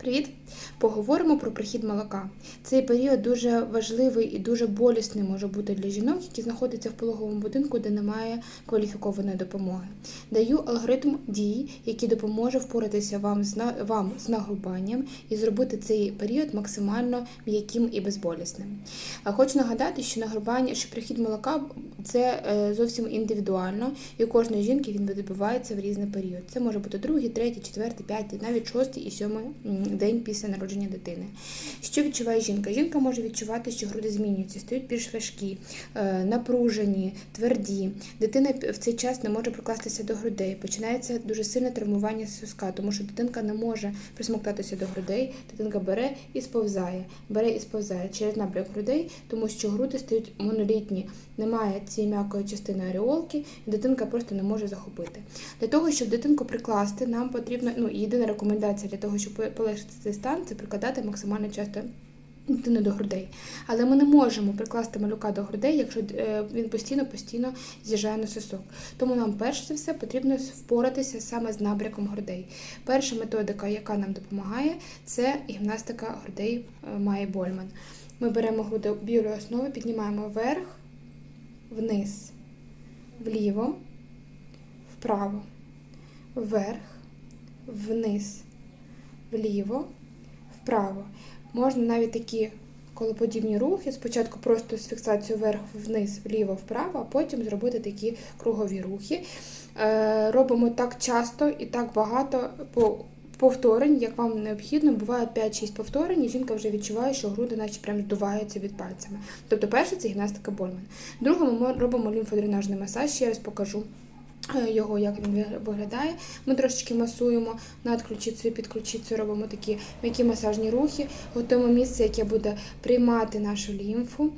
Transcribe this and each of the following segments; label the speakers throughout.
Speaker 1: Привіт! Поговоримо про прихід молока. Цей період дуже важливий і дуже болісний може бути для жінок, які знаходяться в пологовому будинку, де немає кваліфікованої допомоги. Даю алгоритм дій, який допоможе впоратися вам з вам з нагрубанням і зробити цей період максимально м'яким і безболісним. Хочу нагадати, що нагрубання, що прихід молока це е, зовсім індивідуально, і у кожної жінки він відбувається в різний період. Це може бути другий, третій, четвертий, п'ятий, навіть шостий і сьомий день після народження дитини. Що відчуває жінка? Жінка може відчувати, що груди змінюються, стають більш важкі, е, напружені, тверді. Дитина в цей час не може прикластися до грудей. Починається дуже сильне травмування соска, тому що дитинка не може присмоктатися до грудей. Дитинка бере і сповзає, бере і сповзає через набряк грудей, тому що груди стають монолітні. Немає цієї м'якої частини ареолки, і дитинка просто не може захопити. Для того, щоб дитинку прикласти, нам потрібно, ну, єдина рекомендація для того, щоб полегшити цей стан, це прикладати максимально часто дитину до грудей. Але ми не можемо прикласти малюка до грудей, якщо е, він постійно-постійно з'їжджає на сосок. Тому нам перш за все потрібно впоратися саме з набряком грудей. Перша методика, яка нам допомагає, це гімнастика грудей е, Майї Больман. Ми беремо груди білої основи, піднімаємо вверх, вниз, вліво, вправо, вверх, вниз, вліво, вправо. Можна навіть такі колоподібні рухи. Спочатку просто з фіксацією вверх, вниз, вліво, вправо, а потім зробити такі кругові рухи. Е, Робимо так часто і так багато по повторень, як вам необхідно. Буває 5-6 повторень, і жінка вже відчуває, що груди наче прям здуваються від пальцями. Тобто, перше це гімнастика Больман. Друге, ми робимо лімфодренажний масаж, ще раз покажу. Е, Його, як він виглядає. Ми трошечки масуємо над ключицею, під ключицею робимо такі м'які масажні рухи, готуємо місце, яке буде приймати нашу лімфу.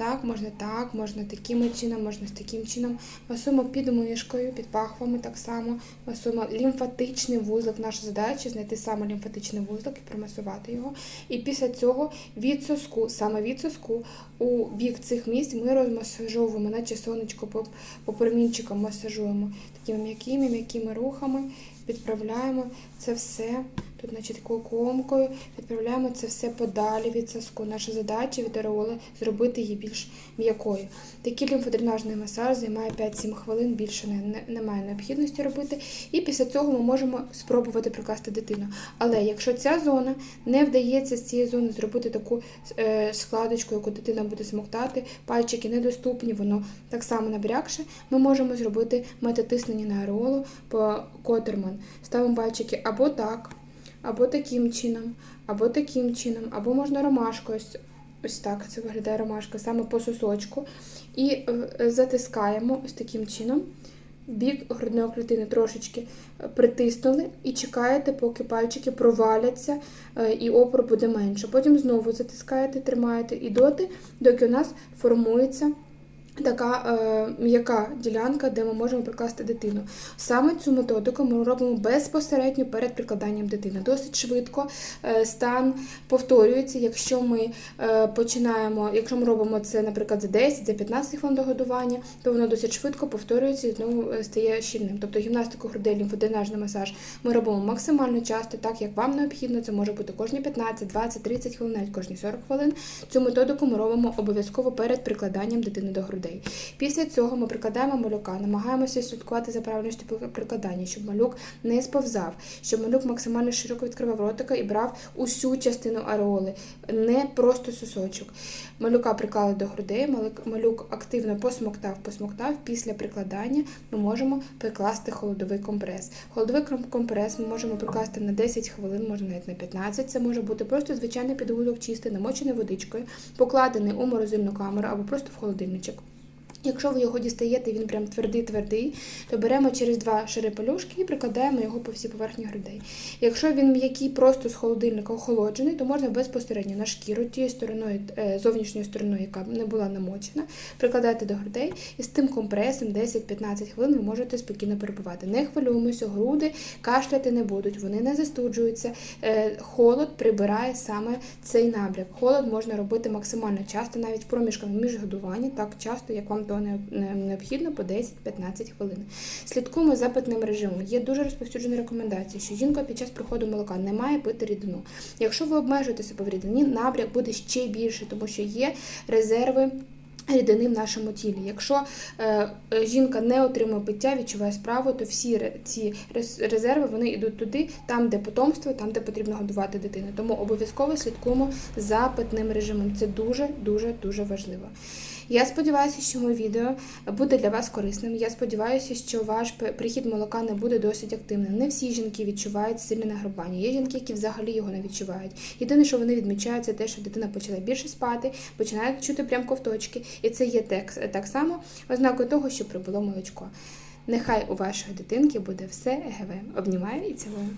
Speaker 1: Так, можна так, можна таким чином, можна з таким чином. Масуємо під мишкою, під пахвами так само. Масуємо лімфатичний вузлик. Наша задача знайти саме лімфатичний вузлик і промасувати його. І після цього від соску, саме від соску, у бік цих місць ми розмасажовуємо, наче сонечко по, по промінчикам масажуємо такими м'якими, м'якими рухами. Відправляємо це все. Тут, значить, такою комкою відправляємо це все подалі від соску. Наша задача від ареоли зробити її більш м'якою. Такий лімфодренажний масаж займає 5-7 хвилин, більше не, не, немає необхідності робити. І після цього ми можемо спробувати прикласти дитину. Але якщо ця зона не вдається з цієї зони зробити таку е, складочку, яку дитина буде смоктати, пальчики недоступні, воно так само набрякше, ми можемо зробити метатиснення на ареолу по Котерман. Ставимо пальчики або так, або таким чином, або таким чином, або можна ромашкою. Ось, ось так це виглядає ромашка, саме по сосочку. І е, затискаємо ось таким чином. В бік грудної клітини трошечки е, притиснули і чекаєте, поки пальчики проваляться е, і опор буде менше. Потім знову затискаєте, тримаєте і доти, доки у нас формується така е, м'яка ділянка, де ми можемо прикласти дитину. Саме цю методику ми робимо безпосередньо перед прикладанням дитини. Досить швидко е, стан повторюється, якщо ми е, починаємо, якщо ми робимо це, наприклад, за 10, за 15 хвилин до годування, то воно досить швидко повторюється і знову е, стає щільним. Тобто гімнастику грудей, лімфодренажний масаж ми робимо максимально часто, так як вам необхідно. Це може бути кожні 15, 20, 30 хвилин, навіть кожні 40 хвилин. Цю методику ми робимо обов'язково перед прикладанням дитини до грудей. Після цього ми прикладаємо малюка, намагаємося слідкувати за правильністю прикладання, щоб малюк не сповзав, щоб малюк максимально широко відкривав ротика і брав усю частину ареоли, не просто сосочок. Малюка приклали до грудей, малюк активно посмоктав, посмоктав. Після прикладання ми можемо прикласти холодовий компрес. Холодовий компрес ми можемо прикласти на 10 хвилин, може навіть на 15. Це може бути просто звичайний підгузок чистий, намочений водичкою, покладений у морозильну камеру або просто в холодильничок. Якщо ви його дістаєте, він прям твердий-твердий, то беремо через два шири пелюшки і прикладаємо його по всій поверхні грудей. Якщо він м'який просто з холодильника охолоджений, то можна безпосередньо на шкіру тією стороною, е, зовнішньою стороною, яка не була намочена, прикладати до грудей і з тим компресом 10-15 хвилин ви можете спокійно перебувати. Не хвилюємося, груди кашляти не будуть, вони не застуджуються. Е, Холод прибирає саме цей набряк. Холод можна робити максимально часто, навіть в проміжках між годуванням, так часто, як вам то не- не- необхідно по 10-15 хвилин. Слідкуємо за питним режимом. Є дуже розповсюджена рекомендація, що жінка під час приходу молока не має пити рідину. Якщо ви обмежуєте себе в рідині, набряк буде ще більше, тому що є резерви. Рідини в нашому тілі. Якщо е, жінка не отримує пиття, відчуває справу, то всі ці резерви вони йдуть туди, там, де потомство, там, де потрібно годувати дитину. Тому обов'язково слідкуємо за питним режимом. Це дуже, дуже, дуже важливо. Я сподіваюся, що моє відео буде для вас корисним. Я сподіваюся, що ваш прихід молока не буде досить активним. Не всі жінки відчувають сильне нагрубання. Є жінки, які взагалі його не відчувають. Єдине, що вони відмічають, це те, що дитина почала більше спати, починає чути прям ковточки, і це є так, так само ознакою того, що прибуло молочко. Нехай у вашої дитинки буде все ЕГВ. Обнімаю і цілую.